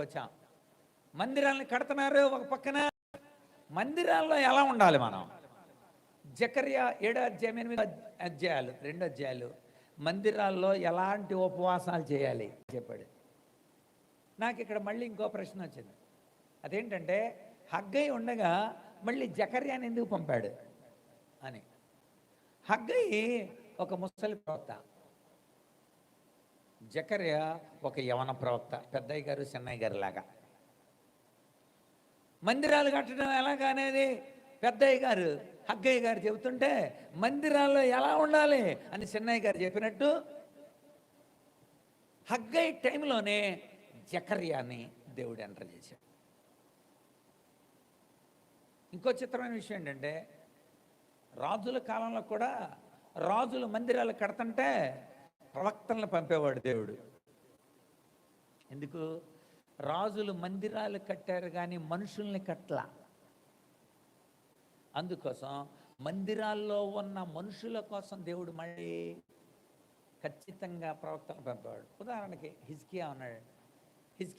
దగ్గరకు వచ్చాం మందిరాలను కడుతున్నారు ఒక పక్కన. మందిరాల్లో ఎలా ఉండాలి మనం? జకర్యా ఏడో అధ్యాయం ఎనిమిది అధ్యాయాలు రెండు అధ్యాయాలు. మందిరాల్లో ఎలాంటి ఉపవాసాలు చేయాలి? చెప్పాడు. నాకు ఇక్కడ మళ్ళీ ఇంకో ప్రశ్న వచ్చింది. అదేంటంటే హగ్గై ఉండగా మళ్ళీ జకర్యాని ఎందుకు పంపాడు? అని. హగ్గై ఒక ముసలి ప్రవక్త. జకర్య ఒక యవన ప్రవక్త పెద్దయ్య గారు చిన్నయ్య గారు లాగా. మందిరాలు కట్టడం ఎలాగా అనేది పెద్దయ్య గారు హగ్గయ్య గారు చెబుతుంటే మందిరాల్లో ఎలా ఉండాలి అని చిన్నయ్య గారు చెప్పినట్టు హగ్గయ్య టైంలోనే జకర్యాని దేవుడు ఎంటర్ చేశాడు. ఇంకో చిత్రమైన విషయం ఏంటంటే రాజుల కాలంలో కూడా రాజులు మందిరాలు కడతంటే ప్రవక్తలను పంపేవాడు దేవుడు. ఎందుకు? రాజులు మందిరాలు కట్టారు కానీ మనుషుల్ని కట్టలా. అందుకోసం మందిరాల్లో ఉన్న మనుషుల కోసం దేవుడు మళ్ళీ ఖచ్చితంగా ప్రవక్తను పంపేవాడు. ఉదాహరణకి హిజ్కియా ఉన్నాడు. హిజ్కియా